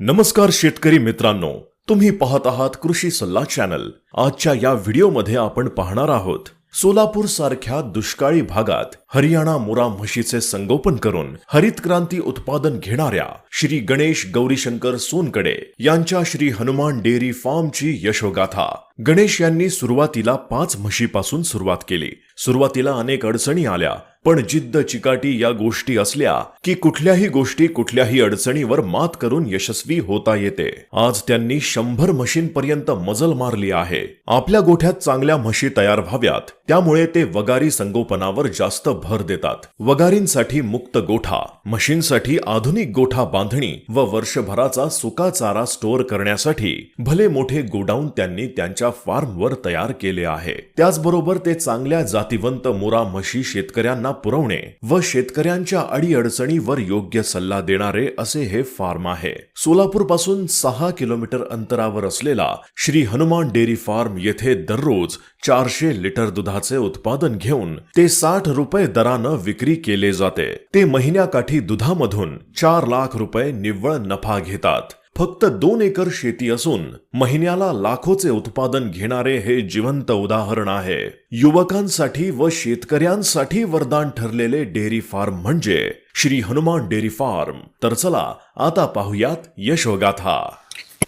नमस्कार शेतकरी मित्रांनो तुम्ही पाहत आहात कृषी सल्ला चॅनल. आजच्या या व्हिडिओमध्ये आपण पाहणार आहोत सोलापूर सारख्या दुष्काळी भागात हरियाणा मुरा म्हशीचे संगोपन करून हरित क्रांती उत्पादन घेणाऱ्या श्री गणेश गौरीशंकर सोनकडे यांच्या श्री हनुमान डेअरी फार्मची यशोगाथा. गणेश यांनी सुरुवातीला पाच म्हशीपासून सुरुवात केली. सुरुवातीला अनेक अडचणी आल्या पण जिद्द चिकाटी या गोष्टी असल्या की कुठल्याही गोष्टी कुठल्याही अडचणीवर मात करून यशस्वी होता येते. आज त्यांनी शंभर पर्यंत मजल मारली आहे. आपल्या गोठ्यात चांगल्या म्हशी तयार व्हाव्यात. त्यामुळे ते वगारी संगोपनावर जास्त भर देतात. वगारींसाठी मुक्त गोठा म्हशींसाठी आधुनिक गोठा बांधणी व वर्षभराचा सुका चारा स्टोअर करण्यासाठी भले मोठे गोडाऊन त्यांनी त्यांच्या फार्मवर तयार केले आहे. त्याचबरोबर ते चांगल्या जातीवंत मुरा म्हशी शेतकऱ्यांना पुरवणे व शेतकऱ्यांच्या अडीअडचणीवर योग्य सल्ला देणारे असे हे फार्म आहे. सोलापूरपासून सहा किलोमीटर अंतरावर असलेला श्री हनुमान डेअरी फार्म येथे दररोज चारशे लिटर दुधाचे उत्पादन घेऊन ते साठ रुपये दरानं विक्री केले जाते. ते महिन्याकाठी दुधामधून चार लाख रुपये निव्वळ नफा घेतात. फक्त दोन एकर शेती असून महिन्याला लाखोचे उत्पादन घेणारे हे जिवंत उदाहरण आहे. युवकांसाठी व शेतकऱ्यांसाठी वरदान ठरलेले डेअरी फार्म म्हणजे श्री हनुमान डेअरी फार्म. तर चला आता पाहुयात यशोगाथा.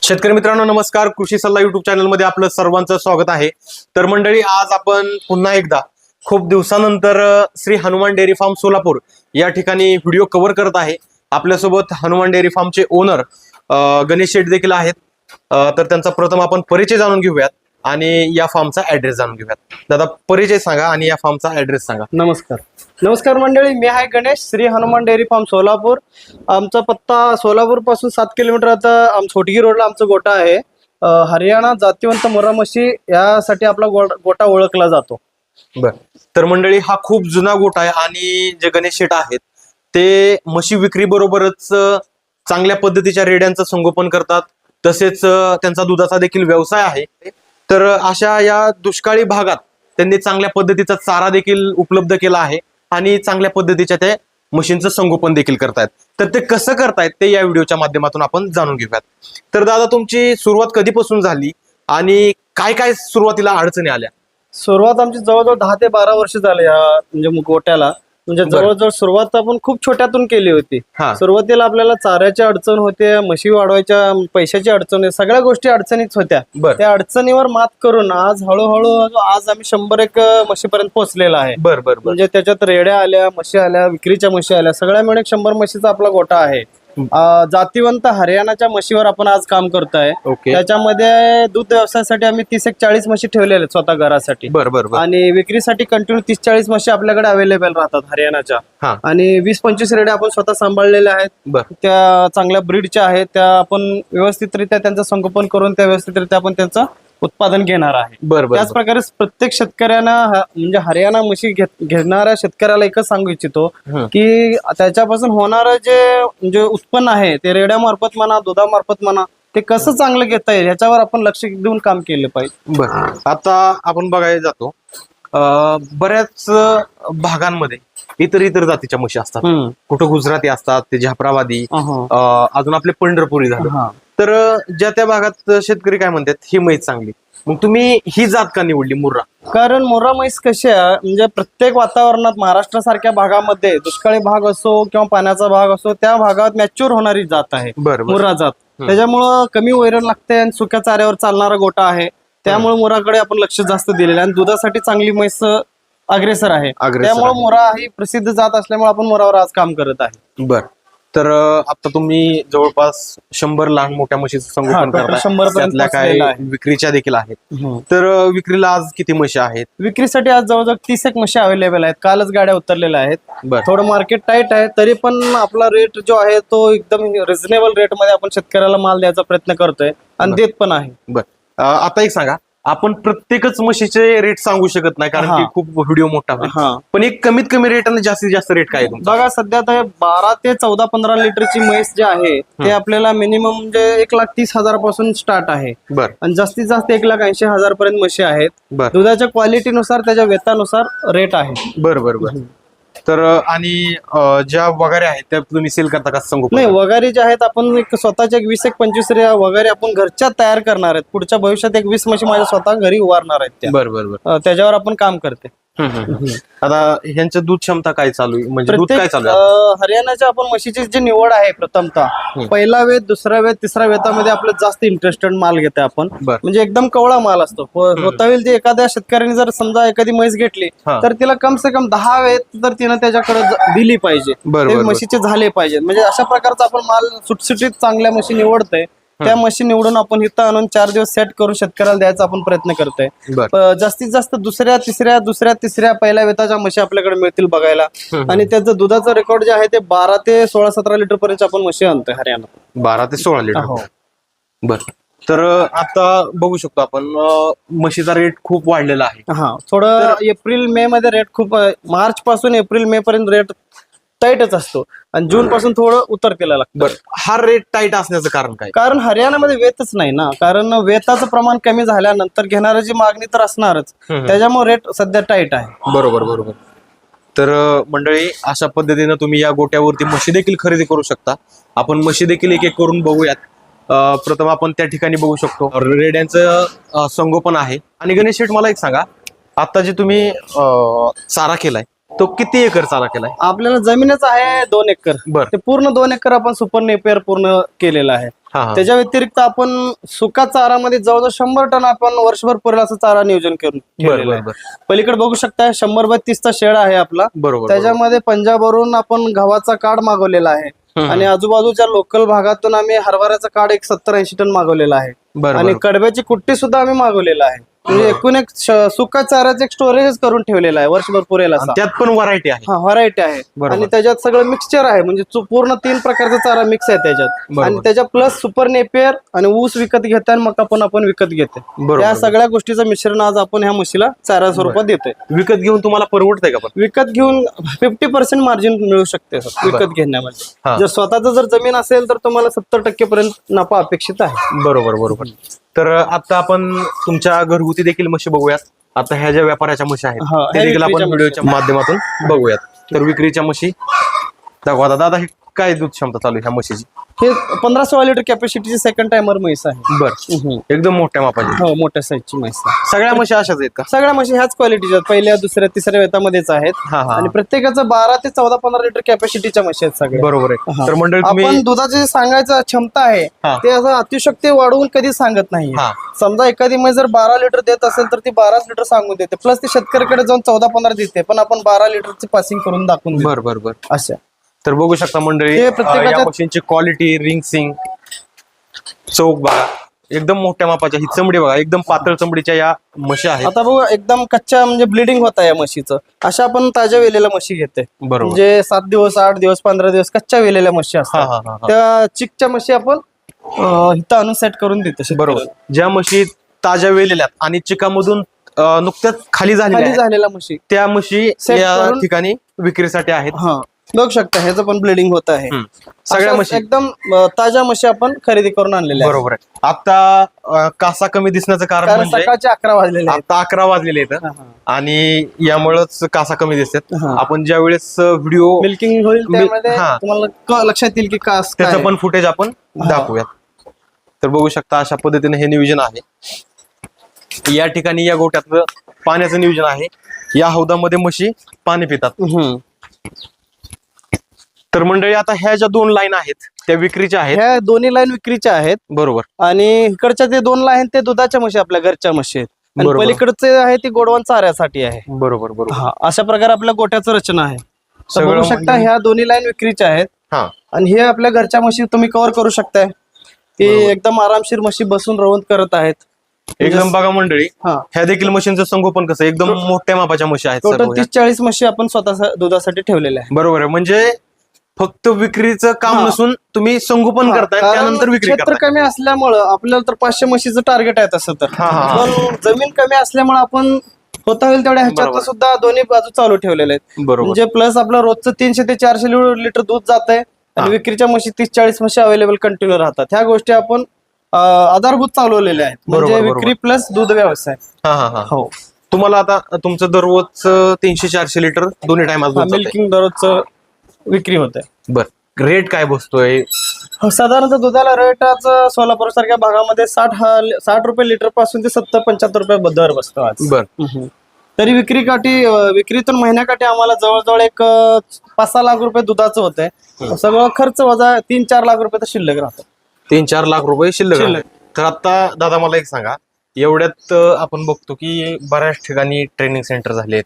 शेतकरी मित्रांनो नमस्कार. कृषी सल्ला युट्यूब चॅनलमध्ये आपलं सर्वांचं स्वागत आहे. तर मंडळी आज आपण पुन्हा एकदा खूप दिवसानंतर श्री हनुमान डेअरी फार्म सोलापूर या ठिकाणी व्हिडिओ कव्हर करत आहे. आपल्यासोबत हनुमान डेअरी फार्मचे ओनर गणेश शेठ देखील आहेत. तर त्यांचा प्रथम आपण परिचय जाणून घेऊयात आणि या फार्मचा ऍड्रेस जाणून घेऊयात. दादा परिचय सांगा आणि या फार्मचा ऍड्रेस सांगा. नमस्कार. नमस्कार मंडळी मी आहे गणेश श्री हनुमान डेअरी फार्म सोलापूर. आमचा पत्ता सोलापूरपासून सात किलोमीटर आता आम छोटगी रोडला आमचा गोटा आहे. अ, हरियाणा जातीवंत मोरामशी यासाठी आपला गोटा ओळखला जातो. बर. तर मंडळी हा खूप जुना गोट आहे आणि जे गणेश शेठ आहेत ते म्हशी विक्री बरोबरच चांगल्या पद्धतीच्या रेड्यांचं संगोपन करतात. तसेच त्यांचा दुधाचा देखील व्यवसाय आहे. तर अशा या दुष्काळी भागात त्यांनी चांगल्या पद्धतीचा चारा देखील उपलब्ध केला आहे आणि चांगल्या पद्धतीच्या ते मशीनचं संगोपन देखील करतायत. तर ते कसं करतायत ते या व्हिडिओच्या माध्यमातून आपण जाणून घेऊयात. तर दादा तुमची सुरुवात कधीपासून झाली आणि काय काय सुरुवातीला अडचणी आल्या? सुरुवात आमची जवळजवळ दहा ते बारा वर्ष झाले या म्हणजे गोट्याला. म्हणजे. जवळजवळ सुरुवात आपण खूप छोट्यातून केली होती. हा. सुरुवातीला आपल्याला चाऱ्याची अडचण होते म्हशी वाढवायच्या पैशाची अडचण होती सगळ्या गोष्टी अडचणीच होत्या. बर. त्या अडचणीवर मात करून आज हळूहळू आज आम्ही शंभर एक म्हशीपर्यंत पोहोचलेला आहे. बर बर बर. म्हणजे त्याच्यात रेड्या आल्या म्हशी आल्या विक्रीच्या म्हशी आल्या सगळ्या मिळून एक शंभर म्हशीचा आपला गोटा आहे. जातीवंत हरियाणाच्या म्हशीवर आपण आज काम करतोय. ओके. त्याच्यामध्ये दूध व्यवसायासाठी आम्ही तीस एक चाळीस म्हशी ठेवलेल्या आहेत स्वतः घरासाठी. बर बर बर. आणि विक्रीसाठी कंटिन्यू तीस चाळीस म्हशी आपल्याकडे अवेलेबल राहतात हरियाणाच्या. हा. आणि वीस पंचवीस रेड्या आपण स्वतः सांभाळलेल्या आहेत. बर. त्या चांगल्या ब्रीडच्या आहेत. त्या आपण व्यवस्थितरित्या त्यांचं संगोपन करून त्या व्यवस्थितरित्या आपण त्यांचं उत्पादन घेणार आहे बर बर त्याच प्रकारे प्रत्येक शेतकऱ्यांना ह- म्हणजे हरियाणा म्हशी घेत- घेणाऱ्या शेतकऱ्याला एकच सांगू इच्छितो हं. की त्याच्यापासून होणारं जे म्हणजे उत्पन्न आहे ते रेड्यामार्फत म्हणा दुधामार्फत म्हणा ते कसं चांगलं घेता येईल याच्यावर आपण लक्ष देऊन काम केलं पाहिजे बर आता आपण बघायला जातो अं, बऱ्याच भागांमध्ये इतर इतर जातीच्या म्हशी असतात हम्म. कुठं गुजराती असतात ते अहं. अं, अजून आपले पंढरपुरी झालं हा. तर ज्या त्या भागात शेतकरी काय म्हणतात ही म्हैस चांगली. मग तुम्ही ही जात का निवडली मुर्रा? कारण मोरा म्हैस कशी आहे म्हणजे प्रत्येक वातावरणात महाराष्ट्रासारख्या भागामध्ये दुष्काळी भाग असो किंवा पाण्याचा भाग असो त्या भागात मॅच्युअर होणारी जात आहे मुर्रा जात. त्याच्यामुळं कमी वैरण लागते आणि सुक्या चाऱ्यावर चालणारा गोटा आहे. त्यामुळे मुराकडे आपण लक्ष जास्त दिलेलं आहे आणि दुधासाठी चांगली म्हैस अग्रेसर आहे. त्यामुळे. मुरा ही प्रसिद्ध जात असल्यामुळे आपण मुरावर आज काम करत आहे. बर. तर आता तुम्ही जवळपास शंभर लहान मोठ्या म्हशीचं संगोपन total करताय. 100 पर्यंत त्यातल्या काय. विक्रीच्या देखील आहेत. तर विक्रीला आज किती म्हशी आहेत? विक्रीसाठी आज जवळजवळ तीस एक म्हशी अवेलेबल आहेत. कालच गाड्या उतरलेल्या आहेत. थोडं मार्केट टाईट आहे. तरी पण आपला रेट जो आहे तो एकदम रिझनेबल रेटमध्ये आपण शेतकऱ्याला माल द्यायचा प्रयत्न करतोय. आणि देत पण आहे. बर. आता एक सांगा. आपण प्रत्येकच म्हशीचे रेट सांगू शकत नाही कारण हा. की खूप व्हिडिओ मोठा होईल. हा. पण एक कमीत कमी रेट आणि जास्तीत जास्त रेट काय आहे तुमचा? बघा सध्या तर बारा ते चौदा पंधरा लिटरची म्हैस जे आहे ते आपल्याला मिनिमम म्हणजे एक लाख तीस हजारापासून स्टार्ट आहे. बर. आणि जास्तीत जास्त एक लाख ऐंशी हजार पर्यंत म्हशी आहेत. बर. दुधाच्या क्वालिटीनुसार त्याच्या वेतानुसार रेट आहे. बर बर बर. तर आणि अं, ज्या वगैरे आहेत त्या तुम्ही सेल करता का संगोपन? नाही वगारी जे आहेत आपण एक स्वतःच्या एक वीस एक पंचवीस रे- वगारी आपण घरच्या तयार करणार आहेत. पुढच्या भविष्यात एक वीस म्हशी माझ्या स्वतः घरी उभारणार आहेत त्या. बरं बरं बरं. अं, त्याच्यावर आपण काम करते. आता ह्यांचं दूध क्षमता काय चालू आहे? म्हणजे दूध काय चालू आहे अं, हरियाणाच्या आपण म्हशीची जी निवड आहे प्रथमतः पहिला वेद दुसरा वेद तिसरा वेतामध्ये आपलं जास्त इंटरेस्टेड माल घेते आपण. बर. म्हणजे एकदम कवळा माल असतो. हो- होता होईल ते एखाद्या शेतकऱ्याने जर समजा एखादी म्हैस घेतली हा. तर तिला कम से कम दहा वेत तर तिनं त्याच्याकडे ज- दिली पाहिजे. बर, ते बर, बर. म्हशीचे झाले पाहिजे म्हणजे अशा प्रकारचा आपण माल सुटसुटीत चांगल्या म्हशी निवडतोय. त्या म्हशी निवडून आपण इथं आणून चार दिवस सेट करून शेतकऱ्याला द्यायचा आपण प्रयत्न करतोय. जास्तीत जास्त दुसऱ्या तिसऱ्या दुसऱ्या तिसऱ्या पहिल्या वेताच्या म्हशी आपल्याकडे मिळतील बघायला. आणि त्याचं दुधाचं रेकॉर्ड जे आहे ते बारा ते सोळा सतरा लिटर पर्यंत आपण म्हशी आणतोय हरियाणा बारा ते सोळा लिटर हो. बर. तर आता बघू शकतो आपण म्हशीचा रेट खूप वाढलेला आहे. हा थोडं एप्रिल मे मध्ये रेट खूप मार्च पासून एप्रिल मे पर्यंत रेट टाईटच असतो. आणि जून पासून थोडं उतर केला लागतं. बर हा रेट टाईट असण्याचं कारण काय? कारण हरियाणामध्ये वेतच नाही ना. कारण वेताचं प्रमाण कमी झाल्यानंतर घेणाऱ्याची मागणी तर असणारच. त्याच्यामुळे रेट सध्या टाईट आहे. बरोबर बरोबर. तर मंडळी अशा पद्धतीनं तुम्ही या गोट्यावरती म्हशी देखील खरेदी करू शकता. आपण म्हशी देखील एक एक करून बघूयात. प्रथम आपण त्या ठिकाणी बघू शकतो. रेड्यांचं संगोपन आहे. आणि गणेश शेठ मला एक सांगा. आता जे तुम्ही चारा केलाय तो किती एकर चारा केलाय? आपल्याला जमीनच आहे दोन एकर. बर. ते पूर्ण दोन एकर आपण सुपर नेपियर पूर्ण केलेलं आहे. हा हा. त्याच्या व्यतिरिक्त आपण सुका चारामध्ये जवळजवळ शंभर टन आपण वर्षभर पुरेल असं चारा नियोजन करून बर ठेवलेलं बर आहे. बर. पलीकडे बघू शकता शंभर बाय तीसचा शेड आहे आपला. बरोबर त्याच्यामध्ये पंजाबवरून आपण गव्हाचा काढ मागवलेला आहे. आणि आजूबाजूच्या लोकल भागातून आम्ही हरभऱ्याचा काढ एक सत्तर ऐंशी टन मागवलेला आहे. आणि कडब्याची कुट्टी सुद्धा आम्ही मागवलेला आहे. म्हणजे एकूण एक श- सुका चाऱ्याचं एक स्टोरेज करून ठेवलेला आहे वर्षभर पुरेल असा. त्यात पण व्हरायटी आहे. हा व्हरायटी आहे. बरोबर. आणि त्याच्यात सगळं मिक्सचर आहे म्हणजे चु- पूर्ण तीन प्रकारचा चारा मिक्स आहे त्याच्यात. बरोबर. आणि त्याच्या प्लस सुपर नेपियर आणि ऊस विकत घेते आणि मका पण आपण विकत घेते बरोबर. या सगळ्या गोष्टीचं मिश्रण आज आपण ह्या म्हशीला चारा स्वरूपात देतोय. विकत घेऊन तुम्हाला परवडतंय का पण? विकत घेऊन फिफ्टी पर्सेंट मार्जिन मिळू शकते. सर, विकत घेण्यामध्ये. हा. जर स्वतःच जर जमीन असेल तर तुम्हाला सत्तर टक्के पर्यंत नफा अपेक्षित आहे. बरोबर बरोबर. तर आता आपण तुमच्या घरगुती देखील म्हशी बघूयात. आता ह्या ज्या व्यापाराच्या म्हशी आहेत हा, त्या ह्या देखील आपण विक्रीच्या व्हिडिओच्या माध्यमातून बघूयात. तर विक्रीच्या म्हशी दाखवा. आता दादा हे काय दूध क्षमता चालू आहे ह्या म्हशीची? हे पंधरा सोळा लिटर कॅपॅसिटीची सेकंड टायमर म्हैस आहे. बर. एकदम मोठ्या मापाची. हो मोठ्या साईजची म्हैस आहे. सगळ्या म्हशी अशाच आहेत का? सगळ्या म्हशी ह्याच क्वालिटीच्या आहेत. पहिल्या दुसऱ्या तिसऱ्या वेतामध्येच आहेत. हा हा. आणि प्रत्येकाचं बारा ते चौदा पंधरा लिटर कॅपॅसिटीच्या म्हशी आहेत सगळ्या. बरोबर आहे. हा. तर मंडळी आपण तुम्ही दुधाची जे सांगायचं क्षमता आहे हा. ते असं अतिशक्ती वाढवून कधी सांगत नाही हा. समजा एखादी म्हैस जर बारा लिटर देत असेल तर ती बाराच लिटर सांगून देते. प्लस ती शेतकऱ्याकडे जाऊन चौदा पंधरा देते. पण आपण बारा लिटरची पासिंग करून दाखवून देतो. बर बर बर. अशा तर बघू शकता मंडळी प्रत्येकाच्या- या म्हशींची क्वालिटी रिंग सिंग चौक बघा एकदम मोठ्या मापाच्या ही चमडी बघा एकदम पातळ चमडीच्या या म्हशी आहेत. आता बघू एकदम कच्च्या म्हणजे ब्लिडिंग होत आहे या म्हशीचं. अशा आपण ताज्या वेलेल्या म्हशी घेते बरोबर. म्हणजे सात दिवस आठ दिवस पंधरा दिवस कच्च्या वेलेल्या म्हशी हा असतात. हा हा हा. त्या चिकच्या म्हशी आपण अं, इथं आणून सेट करून देते बरोबर. ज्या म्हशी ताज्या वेलेल्या आहेत आणि चिकामधून अं, नुकत्याच खाली झालेल्या खाली आहेत, झालेल्या म्हशी. त्या म्हशी Set या करून- ठिकाणी विक्रीसाठी आहेत. हा. बघू शकता ह्याचं पण ब्लिडिंग होत आहे. सगळ्या म्हशी एकदम अं, ताज्या म्हशी आपण खरेदी करून आणलेल्या आहेत. बरोबर आहे आता अं, कासा कमी दिसण्याचं कारण कारण म्हणजे सकाळचे अकरा वाजलेले आहेत आता अकरा वाजलेले आहेत हा, हा. आणि यामुळेच कासा कमी दिसतात हा. आपण ज्या वेळेस व्हिडिओ मिल्किंग होईल मिल- त्यामध्ये हा. तुम्हाला क- लक्षात येईल की कास काय त्याचं आहे. पण फुटेज आपण दाखवूयात तर बघू शकता अशा पद्धतीने हे नियोजन आहे या ठिकाणी या गोट्यातलं पाण्याचं नियोजन आहे या हौदामध्ये म्हशी पाणी पितात हम्म. तर मंडळी आता ह्या ज्या दोन लाईन आहेत त्या विक्रीच्या आहेत ह्या दोन्ही लाईन विक्रीच्या आहेत. बरोबर. आणि इकडच्या ते दोन लाईन ते दुधाच्या म्हशी आपल्या घरच्या म्हशी आहेत. आणि बरोबर. पलीकडचे आहे ते गोडवान चाऱ्यासाठी आहे. बरोबर बरोबर. हा अशा प्रकारे आपल्या गोट्याचं रचना आहे. तर बघू शकता म्हणजे- ह्या दोन्ही लाईन विक्रीच्या आहेत. हा. आणि हे आपल्या घरच्या म्हशी तुम्ही कव्हर करू शकताय. ते एकदम आरामशीर म्हशी बसून रवंत करत आहेत. एकदम बघा मंडळी हा. ह्या देखील म्हशींचं संगोपन कसं एकदम मोठ्या मापाच्या म्हशी आहेत सर्व टोटल ह्या. तीस चाळीस म्हशी आपण स्वतः दुधासाठी ठेवलेल्या आहे बरोबर आहे. म्हणजे फक्त विक्रीचं काम हा. नसून तुम्ही संगोपन करताय कारण त्यानंतर विक्री क्षेत्र करताय कमी असल्यामुळं आपल्याला तर पाचशे म्हशीचं टार्गेट आहे तसं तर हा, हा, हा. पण जमीन कमी असल्यामुळे आपण होता होईल तेवढ्या ह्याच्यात बरोबर. सुद्धा दोन्ही बाजू चालू ठेवलेले आहेत बरोबर म्हणजे प्लस आपलं रोजचं तीनशे ते चारशे लिटर दूध जात आहे हा. आणि विक्रीच्या म्हशी तीस चाळीस म्हशी अवेलेबल कंटिन्यू राहतात ह्या गोष्टी आपण अं, आधारभूत चालवलेल्या आहेत म्हणजे बरोबर. विक्री प्लस दूध व्यवसाय हा हा हा हो तुम्हाला आता तुमचं दररोज तीनशे चारशे लिटर दोन्ही टायमाला मिल्किंग दररोजचं विक्री होते. बर. रेट काय बसतोय? साधारणतः दुधाला रेट आज सोलापूर सारख्या भागामध्ये साठ हा- साठ रुपये लिटरपासून ते सत्तर पंच्याहत्तर रुपये दर बसतो आज. बर. तरी विक्रीकाठी अं, विक्रीतून महिन्याकाठी आम्हाला जवळजवळ एक पाच सहा लाख रुपये दुधाचं होतंय. सगळं खर्च वजा तीन चार लाख रुपये तर शिल्लक राहतो. तीन चार लाख रुपये शिल्लक. तर आता दादा मला एक सांगा. एवढ्यात अं, आपण बघतो की बऱ्याच ठिकाणी ट्रेनिंग सेंटर झालेत.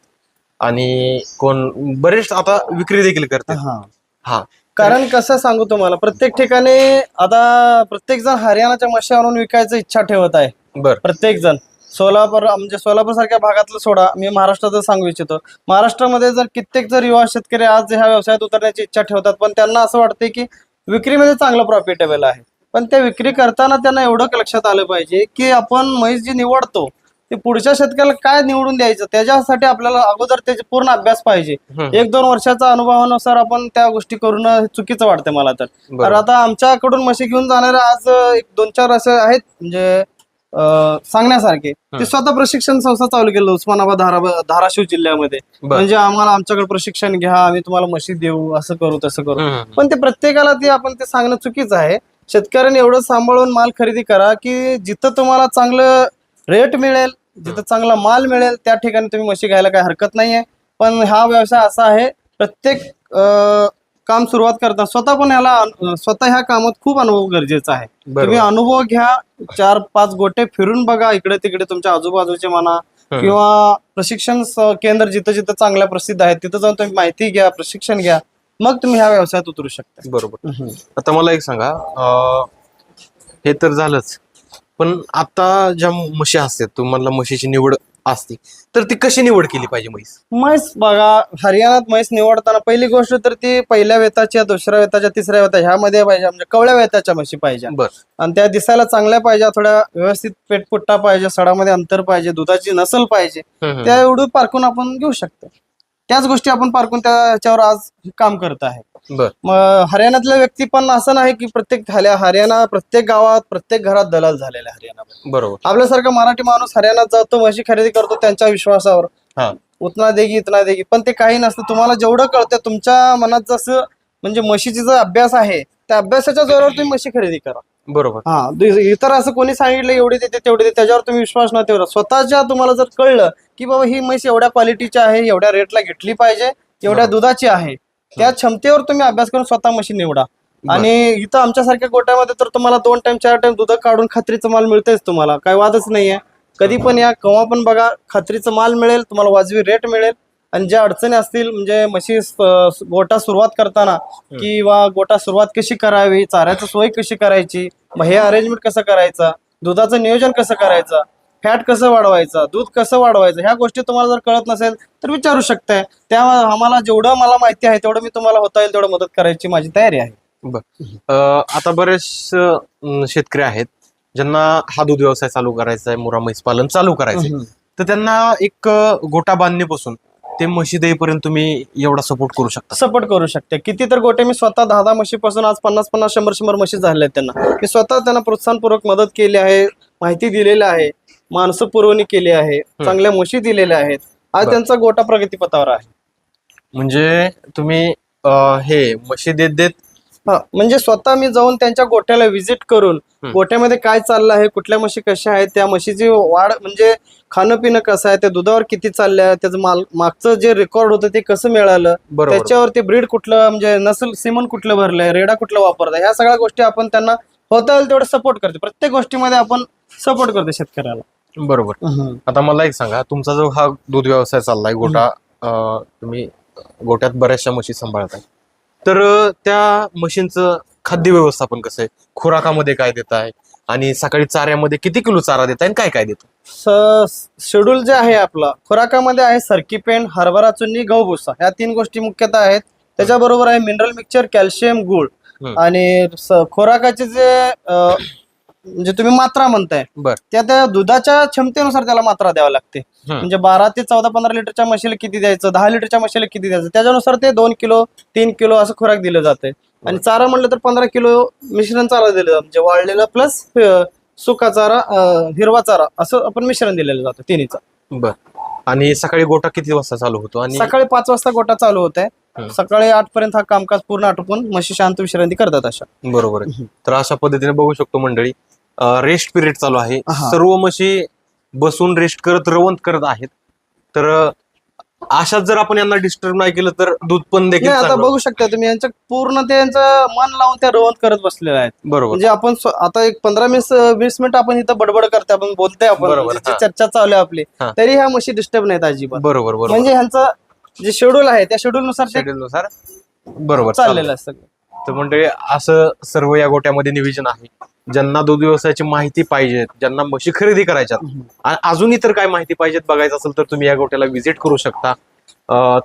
आणि कोण बरेच आता विक्री देखील करतात हा. हा. कारण कसं सांगू तुम्हाला प्रत्येक ठिकाणी आता प्रत्येक जण हरियाणाच्या म्हशी आणून विकायचं इच्छा ठेवत आहे. बर. प्रत्येक जण. सोलापूर म्हणजे सोलापूर सारख्या भागातलं सोडा मी महाराष्ट्राचं सांगू इच्छितो. महाराष्ट्रामध्ये जर कित्येक जर युवा शेतकरी आज ह्या व्यवसायात उतरण्याची इच्छा ठेवतात पण त्यांना असं वाटते की विक्रीमध्ये चांगलं प्रॉफिटेबल आहे. पण त्या विक्री करताना त्यांना एवढं लक्षात आलं पाहिजे की आपण म्हैस जी निवडतो ते पुढच्या शेतकऱ्याला काय निवडून द्यायचं त्याच्यासाठी आपल्याला अगोदर त्याचे पूर्ण अभ्यास पाहिजे. एक दोन वर्षाचा अनुभवानुसार आपण त्या गोष्टी करणं चुकीचं वाटतं मला तर. तर आता आमच्याकडून म्हशी घेऊन जाणारे आज एक दोन चार असे आहेत म्हणजे सांगण्यासारखे ते स्वतः प्रशिक्षण संस्था चालू केलं उस्मानाबाद धारा धाराशिव जिल्ह्यामध्ये. म्हणजे आम्हाला आमच्याकडे प्रशिक्षण घ्या आम्ही तुम्हाला म्हशी देऊ असं करू तसं करू. पण ते प्रत्येकाला ते आपण ते सांगणं चुकीचं आहे शेतकऱ्यांनी एवढं सांभाळून माल खरेदी करा की जिथं तुम्हाला चांगलं रेट मिळेल जिथं चांगला माल मिळेल त्या ठिकाणी तुम्ही म्हशी घ्यायला काही हरकत नाहीये. पण हा व्यवसाय असा आहे प्रत्येक काम सुरुवात करता स्वतः पण अन- स्वतः ह्या कामात खूप अनुभव गरजेचा आहे. तुम्ही अनुभव घ्या चार पाच गोटे फिरून बघा इकडे तिकडे तुमच्या आजूबाजूचे म्हणा किंवा प्रशिक्षण केंद्र जिथं जिथं चांगल्या प्रसिद्ध आहेत तिथं जाऊन तुम्ही माहिती घ्या प्रशिक्षण घ्या मग तुम्ही ह्या व्यवसायात उतरू शकता. बरोबर. आता मला एक सांगा हे तर झालंच पण आता ज्या म्हशी असतात तुम्हाला म्हशीची निवड असते तर ती कशी निवड केली पाहिजे म्हैस? म्हैस बघा हरियाणात म्हैस निवडताना पहिली गोष्ट तर ती पहिल्या वेताच्या दुसऱ्या वेताच्या तिसऱ्या वेताच्या ह्यामध्ये पाहिजे म्हणजे कवळ्या वेताच्या म्हशी पाहिजे. बर. आणि त्या दिसायला चांगल्या पाहिजे थोड्या व्यवस्थित पेटपुट्टा पाहिजे सडामध्ये अंतर पाहिजे दुधाची नसल पाहिजे. त्या एवढं पारखून आपण घेऊ शकतो. त्याच गोष्टी आपण पारखून त्या ह्याच्यावर आज काम करत आहे. मग हरियाणातल्या व्यक्ती पण असं नाही की प्रत्येक हरियाणा प्रत्येक गावात प्रत्येक घरात दलाल झालेला आहे हरियाणामध्ये. बरोबर. आपल्यासारखा मराठी माणूस हरियाणात जातो म्हशी खरेदी करतो त्यांच्या विश्वासावर. हा. उतना देगी इतना देगी. पण ते काही नसतं. तुम्हाला जेवढं कळतं तुमच्या मनात जसं म्हणजे म्हशीचा जो अभ्यास आहे त्या अभ्यासाच्या जोरावर तुम्ही म्हशी खरेदी करा. बरोबर. हा इतर असं कोणी सांगितलं एवढे देते तेवढे देते त्याच्यावर तुम्ही विश्वास न ठेवला. स्वतःच्या तुम्हाला जर कळलं की बाबा ही म्हैस एवढ्या क्वालिटीची आहे एवढ्या रेटला घेतली पाहिजे एवढ्या दुधाची आहे त्या क्षमतेवर तुम्ही अभ्यास करून स्वतः म्हशी निवडा. आणि इथं आमच्यासारख्या गोट्यामध्ये तर तुम्हाला दोन टाइम चार टाइम दूध काढून खात्रीचं माल मिळतेच तुम्हाला. काही वादच नाहीये. कधी पण या केव्हा पण बघा खात्रीचं माल मिळेल तुम्हाला वाजवी रेट मिळेल. आणि ज्या अडचणी असतील म्हणजे म्हशी स- गोटा सुरुवात करताना किंवा गोटा सुरुवात कशी करावी चाऱ्याची सोय कशी करायची मग हे अरेंजमेंट कसं करायचं दुधाचं नियोजन कसं करायचं फॅट कसं वाढवायचं दूध कसं वाढवायचं ह्या गोष्टी तुम्हाला जर कळत नसेल तर विचारू शकताय. त्या आम्हाला जेवढं मला माहिती आहे तेवढं मी तुम्हाला होता येईल तेवढं मदत करायची माझी तयारी आहे. बर. आता बरेच शेतकरी आहेत ज्यांना हा दूध व्यवसाय चालू करायचा आहे मुरा म्हैस पालन चालू करायचंय तर त्यांना एक गोटा बांधणीपासून ते म्हशी देईपर्यंत तुम्ही एवढा सपोर्ट करू शकता. सपोर्ट करू शकते. किती तर गोटे मी स्वतः दहा दहा म्हशीपासून आज पन्नास पन्नास शंभर शंभर म्हशी झालेल्या आहेत त्यांना. मी स्वतः त्यांना प्रोत्साहनपूर्वक मदत केली आहे माहिती दिलेली आहे. माणसं पुरवणी केली आहे चांगल्या म्हशी दिलेल्या आहेत. आज. त्यांचा गोटा प्रगतीपथावर आहे. म्हणजे तुम्ही अं, हे म्हशी देत देत हा म्हणजे स्वतः मी जाऊन त्यांच्या गोठ्याला व्हिजिट करून. गोठ्यामध्ये काय चाललं आहे कुठल्या म्हशी कशा आहेत त्या म्हशीची वाढ म्हणजे खाणं पिणं कसं आहे त्या दुधावर किती चाललंय त्याचं माल मागचं जे रेकॉर्ड होतं ते कसं मिळालं बरोबर. त्याच्यावर ते ब्रीड कुठलं म्हणजे नसल सिमन कुठलं भरलंय रेडा कुठलं वापरताय ह्या सगळ्या गोष्टी आपण त्यांना होता येईल तेवढं सपोर्ट करते प्रत्येक गोष्टीमध्ये आपण सपोर्ट करतो शेतकऱ्याला. बरोबर. आता मला एक सांगा तुमचा जो हा दूध व्यवसाय चाललाय गोटा अं, तुम्ही गोट्यात बऱ्याचशा म्हशी सांभाळताय. तर अं, त्या म्हशींचं खाद्य व्यवस्थापन कसं आहे? खुराकामध्ये काय देत आहे आणि सकाळी चाऱ्यामध्ये किती किलो चारा देताय आणि काय काय देतो शेड्यूल जे आहे आपलं खुराकामध्ये आहे सरकी पेंड हरभरा चुन्नी गहू भुसा ह्या तीन गोष्टी मुख्यतः आहेत. त्याच्याबरोबर आहे मिनरल मिक्सचर कॅल्शियम गुळ हम्म. आणि स- खोराकाचे जे म्हणजे तुम्ही मात्रा म्हणताय. बर. त्या त्या दुधाच्या क्षमतेनुसार त्याला मात्रा द्यावी लागते. म्हणजे बारा ते चौदा पंधरा लिटरच्या म्हशीला किती द्यायचं दहा लिटरच्या म्हशीला किती द्यायचं त्याच्यानुसार ते दोन किलो तीन किलो असं खुराक दिलं जाते आणि चारा म्हणलं तर पंधरा किलो मिश्रण चारा दिलं जातं. म्हणजे वाळलेला प्लस सुका चारा हिरवा चारा असं आपण मिश्रण दिलेलं जातं तिन्हीचं. बर. आणि सकाळी गोटा किती वाजता चालू होतो? आणि सकाळी पाच वाजता गोटा चालू होत आहे. सकाळी आठ पर्यंत हा कामकाज पूर्ण आटोपून म्हशी शांत विश्रांती करतात अशा. बरोबर तर अशा पद्धतीने बघू शकतो मंडळी रेस्ट पिरियड चालू आहे. हा. सर्व म्हशी बसून रेस्ट करत रवंत करत आहेत. तर अं, अशात जर आपण यांना डिस्टर्ब नाही केलं तर दूध पण देखील नाही आता चांगलं- बघू शकता तुम्ही यांचं पूर्ण ते यांचं मन लावून त्या रवंत करत बसलेले आहेत. बरोबर. म्हणजे आपण स्व- आता एक पंधरा वीस वीस मिनिट आपण इथं बडबड करते आपण बोलतोय आपण बरोबर, म्हणजे हा. चर्चा चालू आहे आपली हा. तरी ह्या म्हशी डिस्टर्ब नाहीत अजिबात. बरोबर बरोबर. म्हणजे ह्यांचं जे शेड्यूल आहे त्या शेड्यूल नुसार ते नुसार? बरोबर चाललेलं असतं तर म्हणजे असं सर्व या गोट्यामध्ये नियोजन आहे. ज्यांना दूध व्यवसायाची माहिती पाहिजे ज्यांना म्हशी खरेदी करायच्यात. आणि अजून इतर काय माहिती पाहिजेत बघायचं असेल तर तुम्ही या गोट्याला व्हिजिट करू शकता.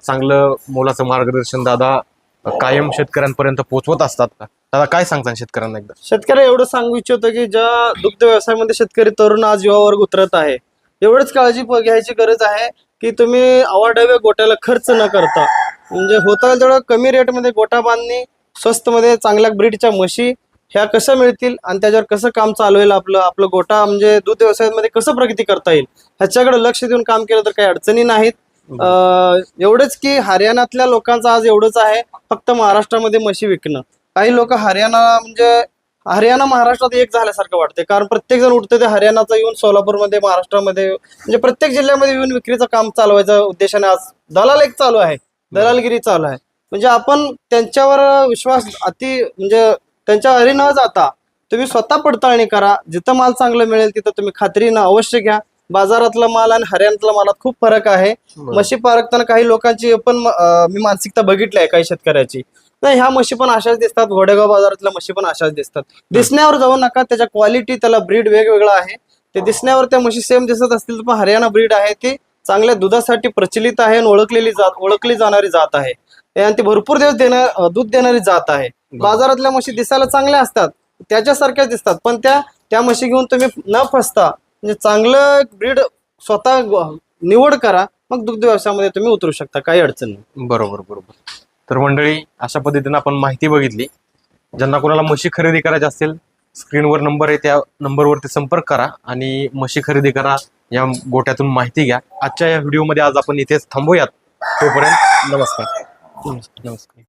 चांगलं मोलाचं मार्गदर्शन दादा कायम शेतकऱ्यांपर्यंत पोहोचवत असतात. का दादा काय सांगता शेतकऱ्यांना एकदा? शेतकरी एवढं सांगू इच्छितो की ज्या दुग्ध व्यवसायामध्ये शेतकरी तरुण आज युवा वर्ग उतरत आहे एवढंच काळजी घ्यायची गरज आहे की तुम्ही अवाढव्य गोट्याला खर्च न करता म्हणजे होता तेवढं कमी रेटमध्ये गोटा बांधणी स्वस्तमध्ये चांगल्या ब्रीडच्या म्हशी ह्या कशा मिळतील आणि त्याच्यावर कसं काम चालू होईल आपलं आपलं गोटा म्हणजे दूध व्यवसायामध्ये कसं प्रगती करता येईल ह्याच्याकडे लक्ष देऊन काम केलं तर काही अडचणी नाहीत. अं, एवढंच की हरियाणातल्या लोकांचं आज एवढंच आहे फक्त महाराष्ट्रामध्ये म्हशी विकणं. काही लोक हरियाणा म्हणजे हरियाणा महाराष्ट्रात एक झाल्यासारखं वाटते कारण प्रत्येक जण उठते ते हरियाणाचा येऊन सोलापूरमध्ये महाराष्ट्रामध्ये म्हणजे प्रत्येक जिल्ह्यामध्ये येऊन विक्रीचं काम चालवायचं उद्देशाने आज दलाल एक चालू आहे दलालगिरी चालू आहे. म्हणजे आपण त्यांच्यावर विश्वास अति म्हणजे त्यांच्या हरी न जाता तुम्ही स्वतः पडताळणी करा. जिथं माल चांगलं मिळेल तिथं तुम्ही खात्रीनं अवश्य घ्या. बाजारातला माल आणि हरियाणातला मालात खूप फरक आहे. म्हशी पारखताना काही लोकांची पण मी मानसिकता बघितली आहे काही शेतकऱ्याची. नाही ह्या म्हशी पण अशाच दिसतात. घोडेगाव बाजारातल्या म्हशी पण अशाच दिसतात. दिसण्यावर जाऊ नका. त्याच्या क्वालिटी त्याला ब्रीड वेगवेगळा आहे. ते दिसण्यावर त्या म्हशी सेम दिसत असतील पण हरियाणा ब्रीड आहे. ती चांगल्या दुधासाठी प्रचलित आहे आणि ओळखलेली जात ओळखली जाणारी जात आहे. आणि ती भरपूर दिवस देणार दूध देणारी जात आहे. बाजारातल्या म्हशी दिसायला चांगल्या असतात त्याच्यासारख्याच दिसतात पण त्या त्या म्हशी घेऊन तुम्ही न फसता म्हणजे चांगलं ब्रीड स्वतः निवड करा मग दुग्ध व्यवसायामध्ये तुम्ही उतरू शकता काही अडचण नाही. बरोबर बरोबर. तर मंडळी अशा पद्धतीने आपण माहिती बघितली. ज्यांना कोणाला म्हशी खरेदी करायची असेल स्क्रीनवर नंबर आहे त्या नंबरवरती संपर्क करा आणि म्हशी खरेदी करा या गोट्यातून माहिती घ्या. आजच्या या व्हिडिओमध्ये आज आपण इथेच थांबूयात. तोपर्यंत नमस्कार. नमस्कार.